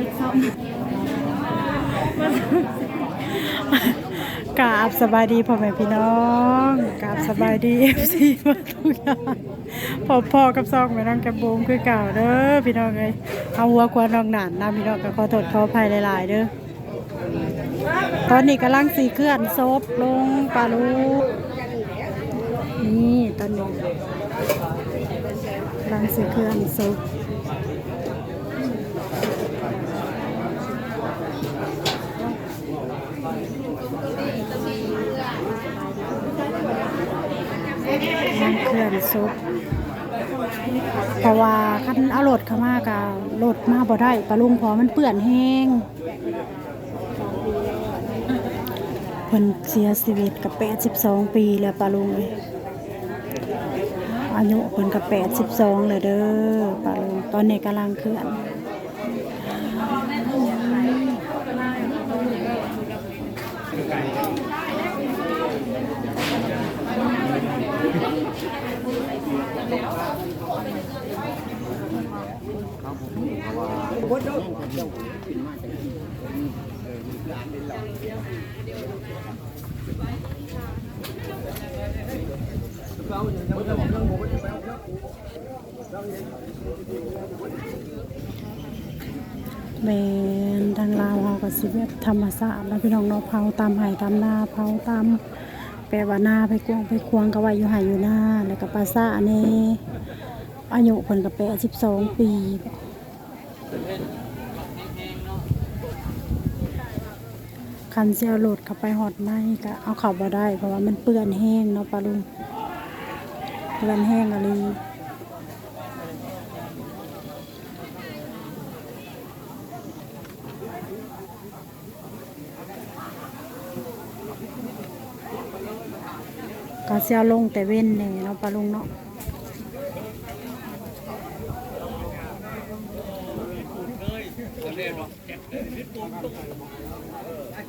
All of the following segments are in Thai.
ปิดซ่อมกราบสบายดีพ่อแม่พี่น้องกราบสบายดีเอฟซีมาทุกอย่างพอพ่อกับซองแม่น้องแกมบูมคือเก่าเด้อพี่น้องเอ้ยเอาหัวกวนน้องหนานนะพี่น้องก็ขอโทษขออภัยหลาย ๆ เด้อตอนนี้กำลังสีเคลื่อนซบลงปลาลูกนี่ตอนนี้กำลังสีเคลื่อนซบ เคลื่อนซุปเพราะว่าคันเอารถเข้ามากะรถมาบ่ได้ปลาลุงพอมันเปื่อนแห้งเพิ่นเสียชีวิตกับสองปีแล้วปลาลุงเอ้ยอายุเพิ่นกับสองเลยเด้อปลาลุงตอนนี้กำลังเคลื่อน แม่นทางลาวเฮาก็สิแบบธรรมชาติแล้วพี่น้องเนาะเผาตามไห้ตามนาเผาตามแปลว่านาไปกวงไปควงก็ไว้อยู่ไห้อยู่หน้าแล้วก็ปราสาทนี่อายุเพิ่นก็82ปี คันสิเอารถเข้าไปฮอดในก็เอาเข้าบ่ได้ เพราะว่ามันเปื้อนแห้งเนาะปลาลุงเปื้อนแห้งอะไรก็เสียลงแต่เว้นแน่เนาะปลาลุงเนาะ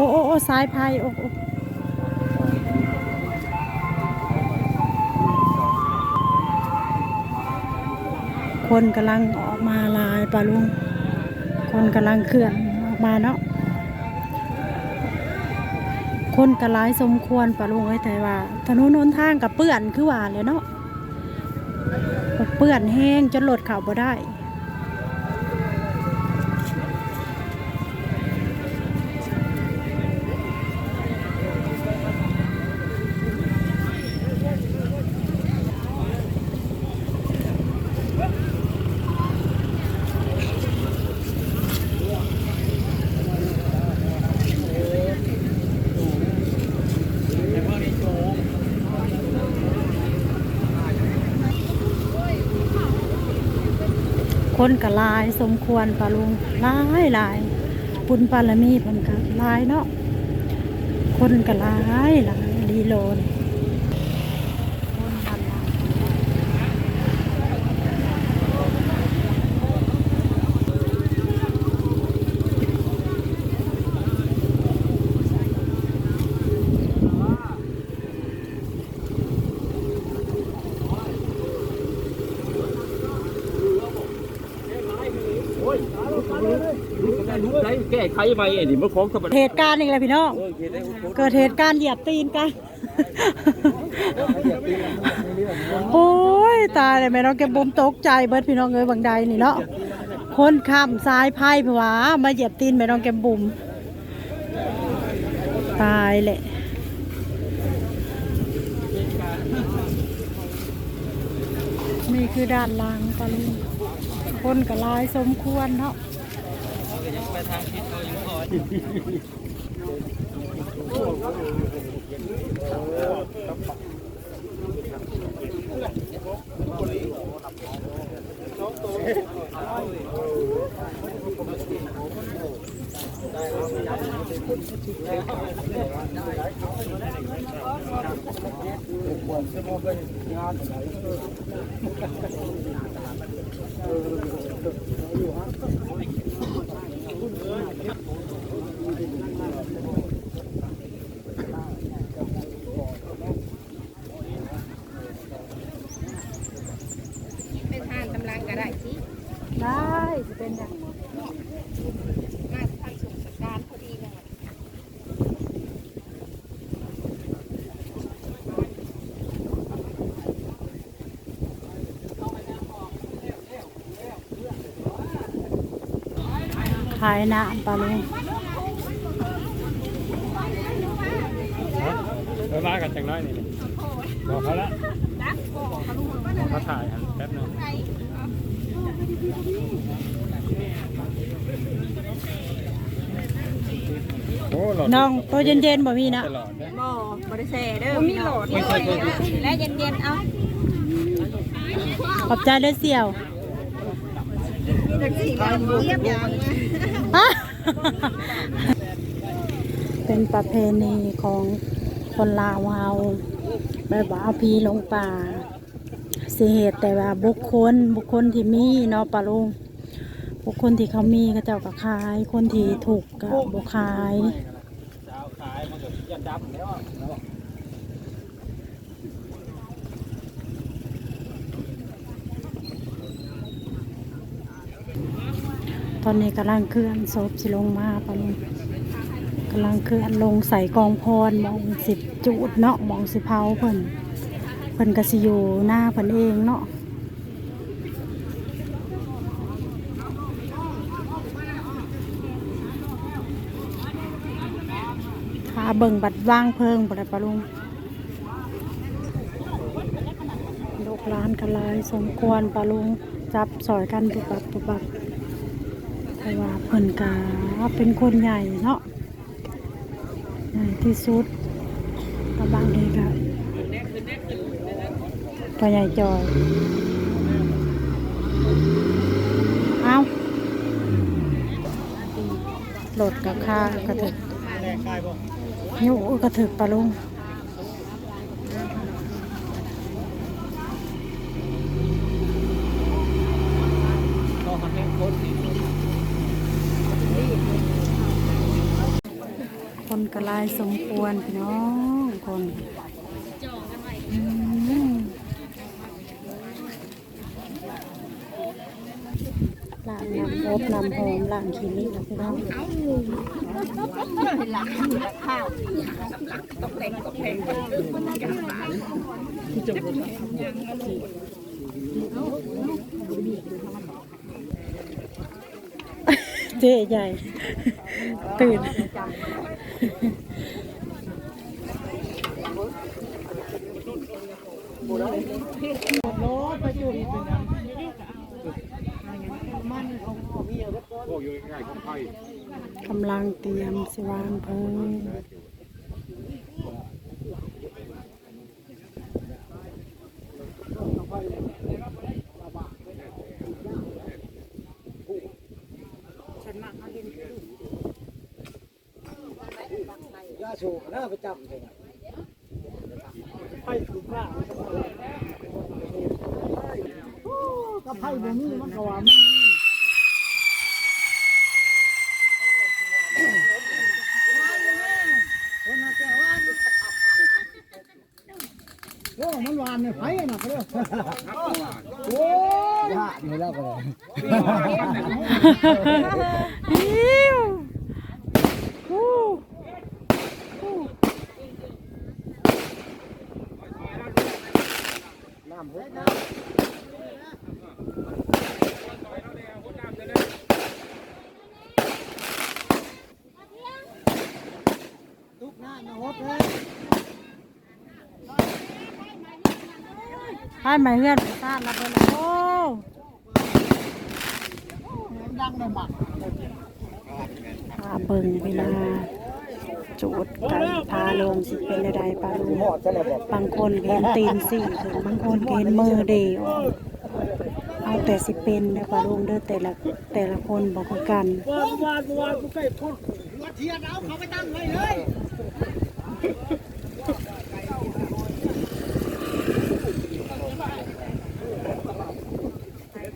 อ้โอ้โอ้สายพายโอ้โอ้คนกำลังออกมาลายปลาลุง คนกำลังเคลื่อนออกมาเนาะ คนกระไรสมควรปะลุงไอ้ยแต่ว่าถนนหนทางกับเปื้อนคือว่าเลยเนาะเปื้อนแห้งจนรถเข่าบ่ได้ คนกระลายสมควรปาลุงลายลายปุญปารมีเพิ่นกะลายเนาะคนกระลายลายดีโลนบ้านเรา แก้ไขไปไอ้นี่มันของธรรมดาเหตุการณ์อีกแล้วพี่น้องเออเขียนได้ผมเกิดเหตุการณ์เหยียบตีนกัน โอ้ยตายเลยแม่น้องแกบุมตกใจเบิดพี่น้องเอ้ยบางใดนี่เนาะ คนข้ามซ้ายไพ่ผวามาเหยียบตีนแม่น้องแกบุมตายแหละนี่คือด้านล่างตะลุงคนกับลายสมควรเนาะไป ทางทิศเขาอยู่ก่อนเป็นทานกำลังก็ได้สิ ได้จะเป็นอย่าง มาทานสงสการพอดีเลย ขายน้ำปลาลุงเออมากันจังน้อยนี่บอกเขาละเขาถ่ายหันแป๊บนึงโอ้หลอดน้องตัวเย็นๆบ่มีนะตลอดนะบ่บริเซเด้อมีโหลดและเย็นๆเอาขอบใจเด้อเสี่ยวสี่ร้อยเทียบอย่างฮะ เป็นประเพณีของคนลาวเฮาแบบว่าเอาพีลงป่าสิเหตุแต่ว่าบุคคลบุคคลที่มีเนาะปะลุงบุคคลที่เขามีก็เจ้าก็ขาย คนที่ถูกก็บุขาย สาวขายมันก็ยันดำแล้วเนาะ ต อนนี้กำลังเคลื่อนศพสิลงมาปะลุงกำลังเคลื่อนลงใส่กองพรมองสิบจูดเนาะมองสิเผาเพิ่นเพิ่นกสิอยู่หน้าเพิ่นเองเนาะขาเบิ่งบัดว่างเพิงบ่ได้ปะลุงลูกหลานกันหลายสมควรปะลุงจับสอยกันปุบปับปุบปับ แต่ว่าเพิ่นกาเป็นคนใหญ่เนาะใหญ่ที่สุดกระบางเลยค่ะตัวใหญ่จอยเอาโหลดกับค่ากระถึกยุกระถึกปลาลุง ก็มันเป็นคน คน กระลายสมควรพี่น้องคนอืมล้างน้ำอบน้ำหอมล้างขี้ริ้วพี่น้องเป็นหลักข้าวตกแต่งตกแต่งเจ๊ใหญ่ ตื่น กำลังเตรียมสว่างเพิ่มง ยาสูบหน้าประจำเลยไพ่ถูกหน้าก็ไพ่ บ่มีมันก็ว่ามันมีโอ้มันหวานเนี่ยไผ่น่ะเขาเรียกโอ้ยหานี่แล้วก็เลยอิ้วอู้อู้น้ำเฮ้ยทุกหน้ามาหดเลย ให้ไหมเพื่อนทราบแล้วเพิ่นโอ้ดังในบักขาเบิ่งเวลาจูดกันพาลงสิเป็นใดๆปลาลุงบอกบางคนเห็นตีนสี่ถึงบางคนเห็นมือเดียวเอาแต่สิเป็นเด้อปลาลุงเด้อแต่ละแต่ละคนบอกกันวานวานวานกูใกล้พ่นวัดเทียนเอาเขาไปตั้งไว้เลย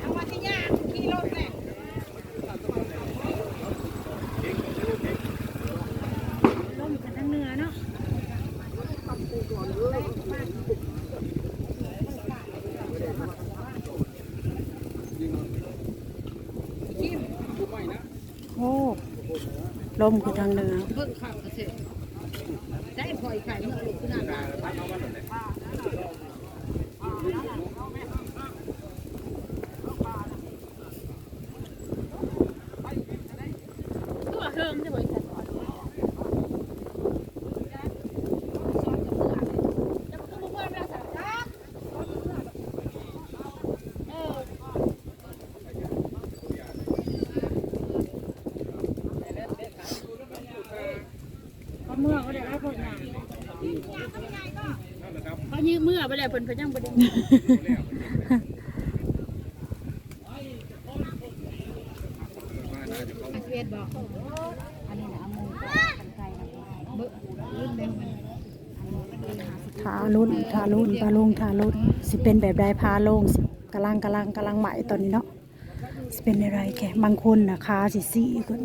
เอามาที่ย่างขี่รถแหละ ล่มกันทั้งเนื้อเนาะ โอ้ ลมคือทางเหนือใช้พลอยไข่เมื่อลูกขนาดนั้นตัวเฮิงจะบ่อยใส่ก่อนเขาเมื่อก็ได้ผลงาน เขายืมเมื่อไปแล้วเพิ่นเพิ่นยังบ่ได้เดบอกอันนี้นะเอามือกันไกลนะเบิ่ลื่นเร็วมันทารุ่นทารุ่นปลาลุงทารุ่นสิเป็นแบบใดพาลงสิกำลังกำลังกำลังใหม่ตอนนี้เนาะสิเป็นอะไรแกบางคนนะคาสิสีขึ้น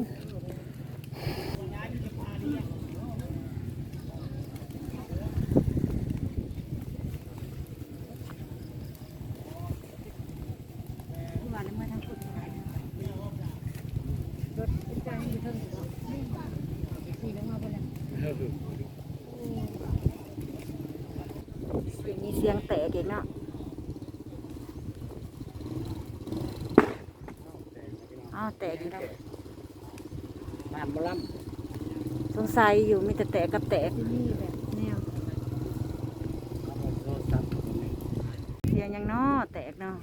ว่าแล้วเมื่อทั้งคนรถใจอยู่เทิงอยู่สี่ลงมาบนนั้น มีเสียงแตกอีกเนาะอ้าวแตกอีกแล้วน้ำมาล้สงสัยอยู่มีแต่แตกกับแตกที่นี่แบบแนวเสียงยังเนาะแตกเนาะ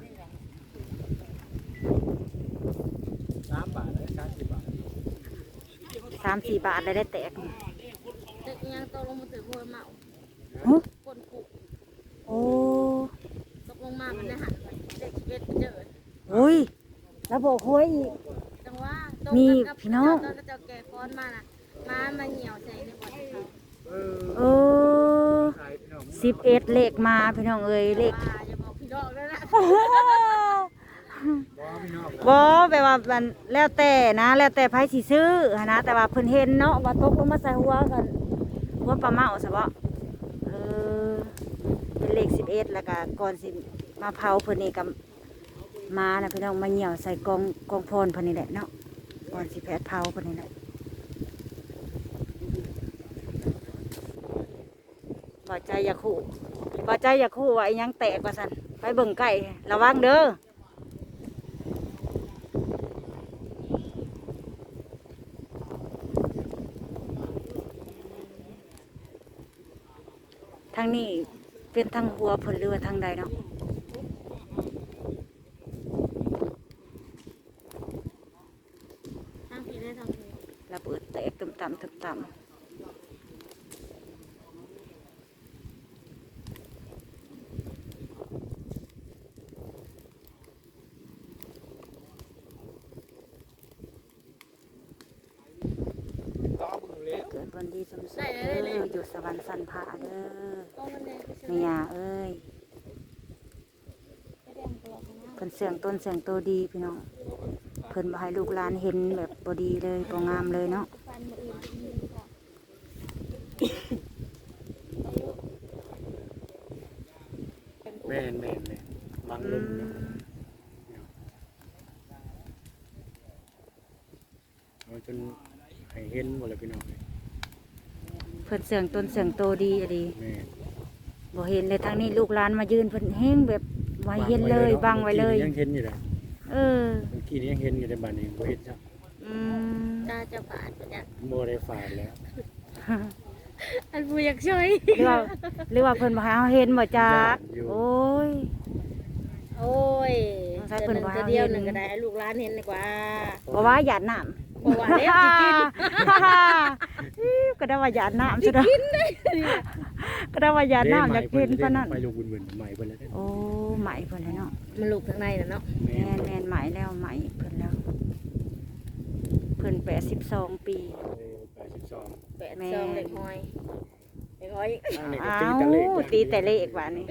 สามบาทเลยสามสิบบาทสามสี่บาทเลยได้แตกเด็กยังตกลงมาถือพวเมา ฮะ คนกุ โอ้ ตกลง มามันนะฮะเด็กเบ็ดเจออุ้ยแล้วบอกหวยอีก จังว่ามีมีพี่น้อง ตอนเจ้าแก่ฟ้อนมาน่ะมามาเหี่ยวใส่ในบ่อนเขาเออสิบเอ็ดเลขมาพี่น้องเอ้ยเลข ว่าอย่าบอกพี่น้องแล้วนะบอแปลว่ามันแล้วแต่นะ แล้วแต่ไผสิซื้อหั้นนะ แต่ว่าเพิ่นเห็นเนาะว่าตกลงมาใส่หัวกันหัวปลาเมาซะบ่เออเป็นเลขสิบเอ็ดแล้วก็ก่อนสิ มาเผาเพิ่นนี่กับมานะพี่น้องมาเหี่ยวใส่กองกองพรเพิ่นนี่แหละเนาะก่อนสิแผดเผาเพิ่นนี่แหละบ่ใจอย่าคู่บ่ใจอย่าคู่ว่าอีหยังแตกว่าซั่นไปเบิ่งใกล้ระวังเด้อทางนี้เป็นทางหัวผลเรือทางใดเนาะ ทางพี่ได้ทางพี่ ระเบิดแตกตุ่มต่ำตุ่มต่ำ เกิดวันดีสมสุขเด้ออยู่สวรรค์สันผาเด้อก็มันเลยไปซื้อเมียเอ้ยไปแดเพิ่นเสียงต้นเสียงโตดีพี่น้องเพิ่นบ่ให้ลูกหลานเห็นแบบบ่ดีเลยบ่งามเลยเนาะฟันมืออื่นที่นี่ค่ะแม่นแม่นแม่นบางลมเนี่ยเอาจนให้เห็นหมดเลยพี่น้องเพิ่นเสียงต้นเสียงโตดีอะดีแม่นบ่เห็นเลยทางนี้ลูกหลานมายืนเพิ่นแห้งแบบบ่ให้เห็นเลยบังไว้เลยมื่อกี้ยังเห็นอยู่เลยเออเมื่อกี้นี้ยังเห็นอยู่ในบ้านนี้บ่เห็นจ้ะอืมใจตาจะบาดเนี่ยโมได้ฝาดแล้วอันผู้อยากช่วยหรือว่าหรือว่าเพิ่นบ่ให้เฮาเห็นบ่จักโอ้ย โอ้ยใช้เพิ่นว่าเดียวหนึ่งก็ได้ให้ลูกหลานเห็นดีกว่าบ่ว่าหยาดน้ำ บ่ว่าแล้วสิกินก็ได้ว่าหยาดน้ำซะเด้ก็ได้ว่าหยาดน้ำอยากกินปานนั้นไปลูกวุ่นใหม่เพิ่นแล้วเด้อโอ้ไหมเพิ่นแล้วเนาะมันลูกข้างในน่ะเนาะแม่นแม่นไหมแล้วไหมเพิ่นแล้วเพิ่น82ปีแปดสิบสองแปดซองเล็กน้อยเล็กน้อยอ้าตีวตีแต่เลขว่านี่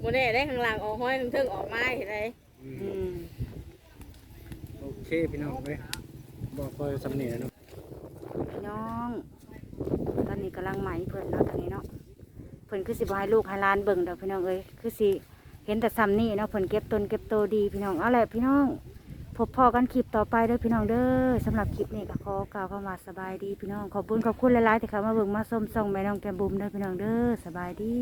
โมเน่ได้ข้างหลังออกห้อยข้างเทิงออกไมาเห็นไหมโอเคพี่น้องเว้ย บอกเพิ่นสำเนียงเนาะพี่น้อง ตอนนี้กำลังไหมเพิ่นเนาะตอนนี้เนาะเพิ่นคือสิบ่ให้ลูกให้หลานเบิ่งดอกพี่น้องเอ้ยคือสิเห็นแต่ซ้ำนี่เนาะเพิ่นเก็บต้นเก็บโตดีพี่น้องเอาแหละพี่น้อง พบพอกันคลิปต่อไปเด้อพี่น้องเด้อสำหรับคลิปนี้ก็ขอกล่าวคำว่าสบายดีพี่น้องขอบคุณขอบคุณหลายๆที่เข้ามาเบิ่งมาส้มส่องแม่น้องแก้มบุ๋มเด้อพี่น้องเด้อสบายดี